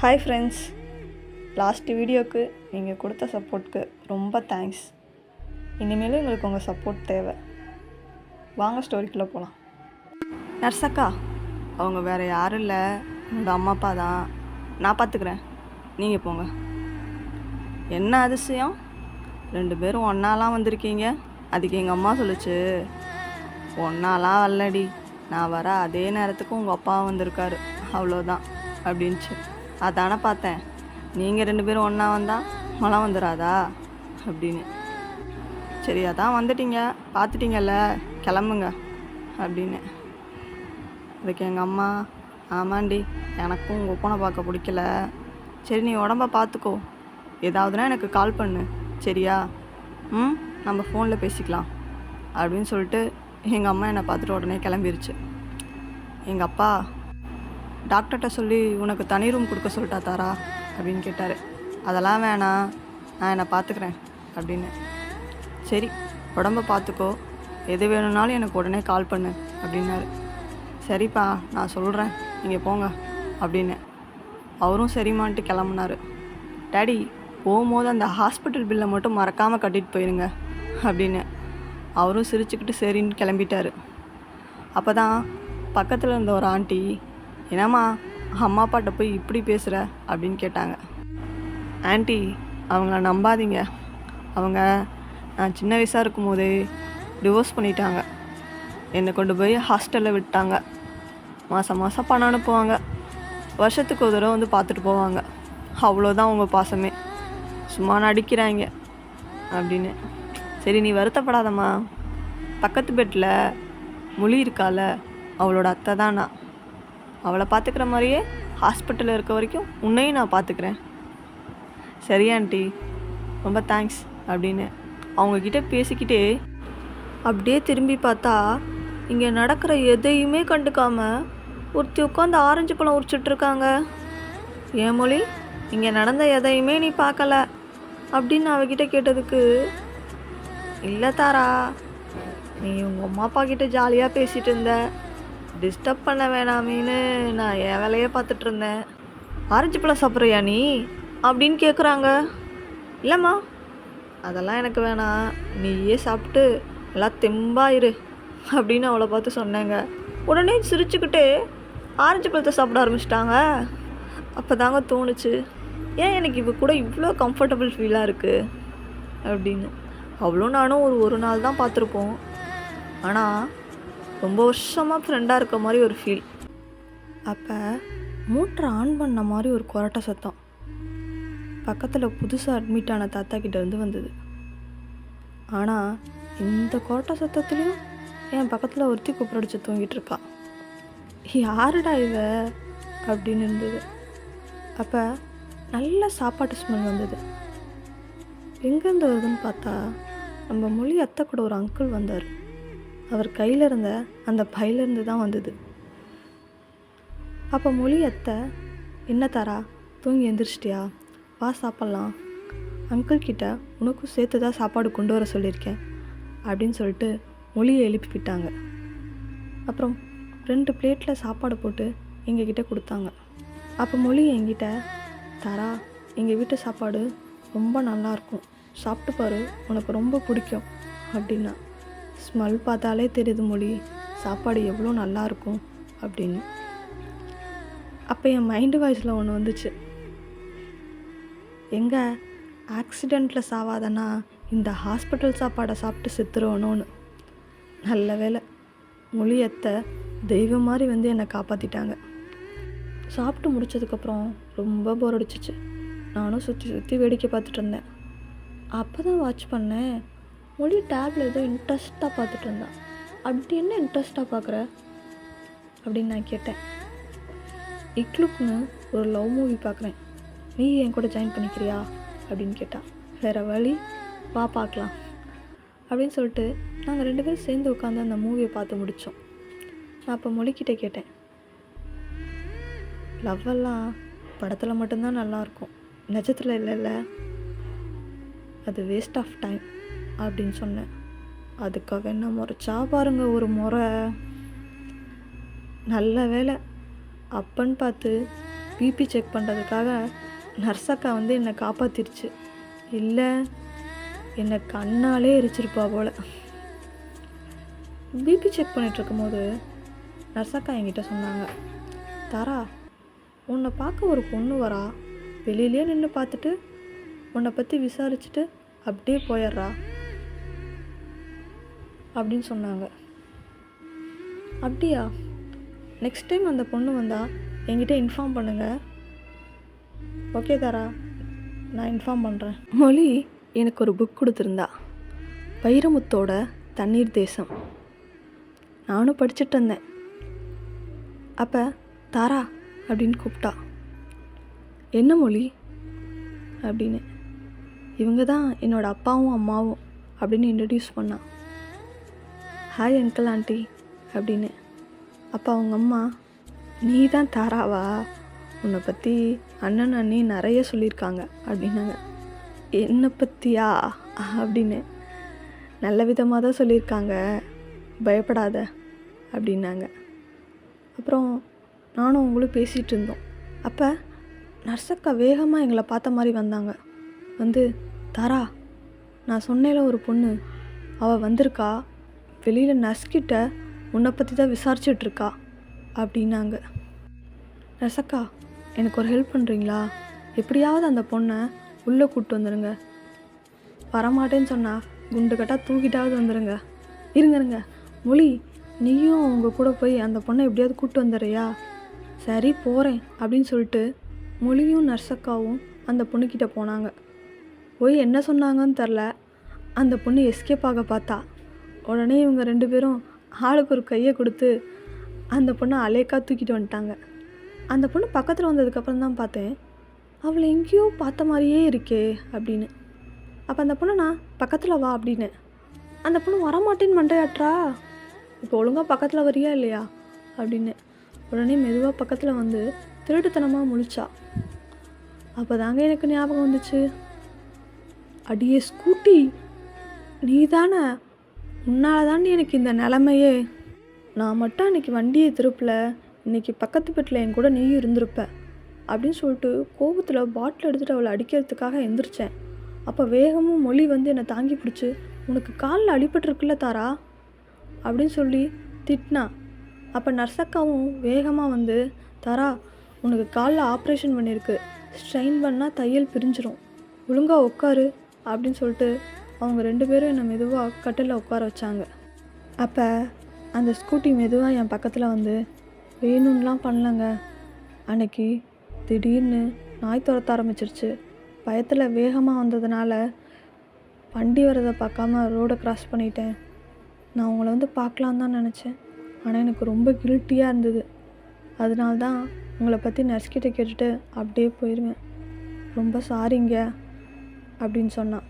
Hi friends last வீடியோக்கு நீங்கள் கொடுத்த சப்போர்ட்க்கு ரொம்ப தேங்க்ஸ் இனிமேலும் எங்களுக்கு உங்கள் சப்போர்ட் தேவை. வாங்க ஸ்டோரிக்குள்ளே போகலாம் நர்சக்கா அவங்க வேறு யாரும் இல்லை. உங்கள் அம்மா அப்பா தான். நான் பார்த்துக்கிறேன் நீங்கள் போங்க. என்ன அதிசயம்? ரெண்டு பேரும் ஒன்றாலாம் வந்திருக்கீங்க. அதுக்கு எங்கள் அம்மா சொல்லுச்சு. ஒன்றாலாம் வரலடி. நான் வர அதே நேரத்துக்கு உங்கள் அப்பா வந்திருக்காரு. அவ்வளோதான் அப்படின்ச்சு. அதானே பார்த்தேன். நீங்கள் ரெண்டு பேரும் ஒன்றா வந்தால் மழை வந்துடாதா அப்படின்னு. சரி அதான் வந்துட்டீங்க. பார்த்துட்டீங்கல்ல கிளம்புங்க அப்படின்னு. அதுக்கு எங்கள் அம்மா ஆமாண்டி எனக்கும் உங்கள் ஒப்பனை பார்க்க பிடிக்கல. சரி நீ உடம்ப பார்த்துக்கோ. ஏதாவதுனா எனக்கு கால் பண்ணு. சரியா? ம் நம்ம ஃபோனில் பேசிக்கலாம் அப்படின்னு சொல்லிட்டு எங்கள் அம்மா என்னை பார்த்துட்டு உடனே கிளம்பிருச்சு. எங்கள் அப்பா டாக்டர்கிட்ட சொல்லி உனக்கு தனி ரூம் கொடுக்க சொல்லிட்டா தாரா? அப்படின்னு கேட்டார். அதெல்லாம் வேணாம். நான் என்னை பார்த்துக்கிறேன். அப்படின்னு. சரி உடம்ப பார்த்துக்கோ. எது வேணும்னாலும் எனக்கு உடனே கால் பண்ணு. அப்படின்னாரு. சரிப்பா நான் சொல்கிறேன் நீங்கள் போங்க. அப்படின்னு. அவரும் சரிமான்ட்டு கிளம்புனார். டேடி போகும்போது அந்த ஹாஸ்பிட்டல் பில்லை மட்டும் மறக்காமல் கட்டிட்டு போயிருங்க. அப்படின்னு. அவரும் சிரிச்சுக்கிட்டு சரின்னு கிளம்பிட்டாரு. அப்போ தான் பக்கத்தில் இருந்த ஒரு ஆண்டி என்னம்மா அம்மா அப்பாட்ட போய் இப்படி பேசுகிற அப்படின்னு கேட்டாங்க. ஆண்டி அவங்கள நம்பாதீங்க. அவங்க நான் சின்ன வயசாக இருக்கும்போதே டிவோர்ஸ் பண்ணிட்டாங்க. என்னை கொண்டு போய் ஹாஸ்டலில் விட்டாங்க. மாதம் மாதம் பணம் அனுப்புவாங்க. வருஷத்துக்கு ஒரு தடவை வந்து பார்த்துட்டு போவாங்க. அவ்வளோதான் அவங்க பாசமே. சும்மா நடிக்கிறாங்க அப்படின்னு. சரி நீ வருத்தப்படாதம்மா. பக்கத்து பெட்டில் மொழி இருக்கால அவளோட அத்தை தான் நான் அவளை பார்த்துக்கிற மாதிரியே ஹாஸ்பிட்டலில் இருக்க வரைக்கும் உன்னையும் நான் பார்த்துக்கிறேன். சரி ஆண்டி? ரொம்ப தேங்க்ஸ் அப்படின்னு அவங்கக்கிட்ட பேசிக்கிட்டே அப்படியே திரும்பி பார்த்தா இங்கே நடக்கிற எதையுமே கண்டுக்காமல் ஒருத்தி உட்காந்து ஆரஞ்சு பழம் உரிச்சிட்ருக்காங்க ஏன் மொழி இங்கே நடந்த எதையுமே நீ பார்க்கல அப்படின்னு அவகிட்ட கேட்டதுக்கு இல்லை தாரா நீ உங்கள் அம்மா அப்பா கிட்ட ஜாலியாக பேசிகிட்டு இருந்த டிஸ்டர்ப் பண்ண வேணாமேன்னு நான் என் வேலையே பார்த்துட்டு இருந்தேன் ஆரஞ்சு பழம் சாப்பிட்றியா நீ? அப்படின்னு கேட்குறாங்க இல்லைம்மா அதெல்லாம் எனக்கு வேணாம். நீயே சாப்பிட்டு எல்லாம் தெம்பாயிரு இரு அப்படின்னு அவளை பார்த்து சொன்னேங்க. உடனே சிரிச்சுக்கிட்டே ஆரஞ்சு பழத்தை சாப்பிட ஆரம்பிச்சிட்டாங்க. அப்போ தாங்க தோணுச்சு ஏன் எனக்கு இவ கூட இவ்வளோ கம்ஃபர்டபுள் ஃபீலாக இருக்குது அப்படின்னு. அவ்வளோ நானும் ஒரு ஒரு நாள் தான் பார்த்துருப்போம். ஆனால் ரொம்ப வருஷமாக ஃப்ரெண்டாக இருக்க மாதிரி ஒரு ஃபீல் அப்போ மூட்டரை ஆன் பண்ண மாதிரி ஒரு கொரட்டை சத்தம். பக்கத்தில் புதுசாக அட்மிட் ஆன தாத்தா கிட்டேருந்து வந்தது. ஆனால் இந்த கொரட்டை சத்தத்துலேயும் என் பக்கத்தில் ஒருத்தி கூப்பிடடிச்சு தூங்கிட்டு இருக்கா. யாருடா இவ? அப்படின்னு இருந்தது. அப்போ நல்ல சாப்பாட்டு ஸ்மெல் வந்தது. எங்கேருந்து வருதுன்னு பார்த்தா நம்ம மொழி அத்தை கூட ஒரு அங்கிள் வந்தார். அவர் கையில் இருந்த அந்த பையிலேருந்து தான் வந்தது. அப்போ மொழி அத்தை என்ன தாரா தூங்கி எந்திரிச்சிட்டியா? வா சாப்பிட்லாம். அங்கிள் கிட்ட உனக்கும் சேர்த்து தான் சாப்பாடு கொண்டு வர சொல்லியிருக்கேன் அப்படின்னு சொல்லிட்டு மொழியை எழுப்பி விட்டாங்க. அப்புறம் ரெண்டு பிளேட்டில் சாப்பாடு போட்டு எங்ககிட்ட கொடுத்தாங்க. அப்போ மொழி என்கிட்ட தாரா எங்கள் வீட்டு சாப்பாடு ரொம்ப நல்லாயிருக்கும் சாப்பிட்டு பாரு உனக்கு ரொம்ப பிடிக்கும் அப்படின்னா ஸ்மெல் பார்த்தாலே தெரியுது மொழி. சாப்பாடு எவ்வளோ நல்லா இருக்கும் அப்படின்னு. அப்போ என் மைண்டு வாய்ஸில் ஒன்று வந்துச்சு. எங்கே? ஆக்சிடெண்ட்டில் சாவாதனா இந்த ஹாஸ்பிட்டல் சாப்பாடை சாப்பிட்டு செத்துருவணும்னு நல்ல வேலை மொழியத்தை தெய்வம் மாதிரி வந்து என்னை காப்பாற்றிட்டாங்க சாப்பிட்டு முடிச்சதுக்கப்புறம் ரொம்ப போர் அடிச்சிச்சு. நானும் சுற்றி சுற்றி வேடிக்கை பார்த்துட்டு இருந்தேன். அப்போ தான் வாட்ச் பண்ணேன். மொழி டேப்ல ஏதோ இன்ட்ரெஸ்ட்டாக பார்த்துட்டு இருந்தான் அப்படி என்ன இன்ட்ரெஸ்ட்டாக பார்க்குற? அப்படின்னு நான் கேட்டேன். இக்லுக்குன்னு ஒரு லவ் மூவி பார்க்குறேன். நீ என் கூட ஜாயின் பண்ணிக்கிறியா? அப்படின்னு கேட்டான் வேறு வழி? வா பார்க்கலாம். அப்படின்னு சொல்லிட்டு நாங்கள் ரெண்டு பேரும் சேர்ந்து உட்காந்து அந்த மூவியை பார்த்து முடித்தோம் நான் அப்போ மொழிக்கிட்ட கேட்டேன். லவ்வெல்லாம் படத்தில் மட்டும்தான் நல்லாயிருக்கும் நிஜத்தில் இல்லைல்ல அது வேஸ்ட் ஆஃப் டைம் அப்படின்னு சொன்னேன். அதுக்காக என்ன முறைச்சா பாருங்க ஒரு முறை. நல்ல வேலை அப்பன்னு பார்த்து பிபி செக் பண்ணுறதுக்காக நர்ஸக்கா வந்து என்னை காப்பாற்றிருச்சு இல்லை என்னை கண்ணாலே எரிச்சிருப்பா போல். பிபி செக் பண்ணிகிட்ருக்கும் போது நர்ஸக்கா என்கிட்ட சொன்னாங்க தாரா உன்னை பார்க்க ஒரு பொண்ணு வரா. வெளியிலே நின்று பார்த்துட்டு உன்னை பற்றி விசாரிச்சுட்டு அப்படியே போயிடுறா. அப்படின்னு சொன்னாங்க. அப்படியா? நெக்ஸ்ட் டைம் அந்த பொண்ணு வந்தால் என்கிட்ட இன்ஃபார்ம் பண்ணுங்கள் ஓகே தாரா நான் இன்ஃபார்ம் பண்ணுறேன் மொழி எனக்கு ஒரு புக் கொடுத்துருந்தா. வைரமுத்தோட தண்ணீர் தேசம். நானும் படிச்சுட்டு இருந்தேன். அப்போ தாரா அப்படின்னு கூப்பிட்டா. என்ன மொழி? அப்படின்னு. இவங்க தான் என்னோடய அப்பாவும் அம்மாவும் அப்படின்னு இன்ட்ரடியூஸ் பண்ணான் ஹாய் அங்கிள் ஆண்டி அப்படின்னு. அப்போ அவங்க அம்மா நீ தான் தாராவா? உன்னை பற்றி அண்ணன் அண்ணி நிறைய சொல்லியிருக்காங்க அப்படின்னாங்க. என்னை பற்றியா அப்படின்னு. நல்ல விதமாக தான் சொல்லியிருக்காங்க. பயப்படாத அப்படின்னாங்க. அப்புறம் நானும் அவங்களும் பேசிகிட்டு இருந்தோம். அப்போ நர்சக்கா வேகமாக எங்களை பார்த்த மாதிரி வந்தாங்க. வந்து தாரா நான் சொன்னேல ஒரு பொண்ணு. அவள் வந்திருக்கா? வெளியில் நர்ஸ்கிட்ட உன்னை பற்றி தான் விசாரிச்சிட்ருக்கா அப்படின்னாங்க. நர்சக்கா எனக்கு ஒரு ஹெல்ப் பண்ணுறீங்களா எப்படியாவது அந்த பொண்ணை உள்ளே கூப்பிட்டு வந்துடுங்க வரமாட்டேன்னு சொன்னால் குண்டு கட்டா தூக்கிட்டாவது வந்துடுங்க இருங்க இருங்க. மொழி நீயும் அவங்க கூட போய் அந்த பொண்ணை எப்படியாவது கூப்பிட்டு வந்துடுறியா? சரி போகிறேன் அப்படின்னு சொல்லிட்டு மொழியும் நர்சக்காவும் அந்த பொண்ணுக்கிட்ட போனாங்க. போய் என்ன சொன்னாங்கன்னு தெரில அந்த பொண்ணு எஸ்கேப் ஆக பார்த்தா உடனே இவங்க ரெண்டு பேரும் ஆளுக்கு ஒரு கையை கொடுத்து அந்த பொண்ணை அலேக்கா தூக்கிட்டு வந்துட்டாங்க. அந்த பொண்ணு பக்கத்தில் வந்ததுக்கப்புறம் தான் பார்த்தேன். அவளை எங்கேயோ பார்த்த மாதிரியே இருக்கே அப்படின்னு. அப்போ அந்த பொண்ணை நான் பக்கத்தில் வா அப்படின்னு. அந்த பொண்ணு வரமாட்டேன்னு மண்டையாட்றா இப்போ ஒழுங்காக பக்கத்தில் வரியா இல்லையா? அப்படின்னு. உடனே மெதுவாக பக்கத்தில் வந்து திருட்டுத்தனமாக முழிச்சா. அப்போ தாங்க எனக்கு ஞாபகம் வந்துச்சு. அடியே ஸ்கூட்டி! நீ தானே உன்னால் தாண்டி எனக்கு இந்த நிலமையே. நான் மட்டும் அன்றைக்கி வண்டியை திருப்பல. இன்னைக்கு பக்கத்து வீட்டில் என் கூட நீயும் இருந்திருப்ப. அப்படின்னு சொல்லிட்டு கோபத்தில் பாட்டில் எடுத்துகிட்டு அவளை அடிக்கிறதுக்காக எந்திரிச்சேன். அப்போ வேகமும் மொழி வந்து என்னை தாங்கி பிடிச்சி உனக்கு காலில் அடிபட்டுருக்குல்ல தாரா? அப்படின்னு சொல்லி திட்டினா. அப்போ நர்சக்காவும் வேகமாக வந்து தாரா உனக்கு காலில் ஆப்ரேஷன் பண்ணியிருக்கு ஸ்ட்ரெயின் பண்ணால் தையல் பிரிஞ்சிரும். ஒழுங்காக உட்காரு அப்படின்னு சொல்லிட்டு அவங்க ரெண்டு பேரும் என்னை மெதுவாக கட்டில் உட்கார வச்சாங்க. அப்போ அந்த ஸ்கூட்டி மெதுவாக என் பக்கத்தில் வந்து வேணும்லாம் பண்ணலங்க. அன்னைக்கு திடீர்னு நாய் துரத்த ஆரம்பிச்சிருச்சு. பயத்தில் வேகமாக வந்ததுனால வண்டி வரதை பார்க்காம ரோடை க்ராஸ் பண்ணிட்டேன். நான் உங்களை வந்து பார்க்கலாம் தான் நினச்சேன். ஆனால் எனக்கு ரொம்ப கில்ட்டியாக இருந்தது. அதனால தான் உங்களை பற்றி நர்ஸ்கிட்ட கேட்டுட்டு அப்படியே போயிடுவேன் ரொம்ப சாரிங்க அப்படின்னு சொன்னான்.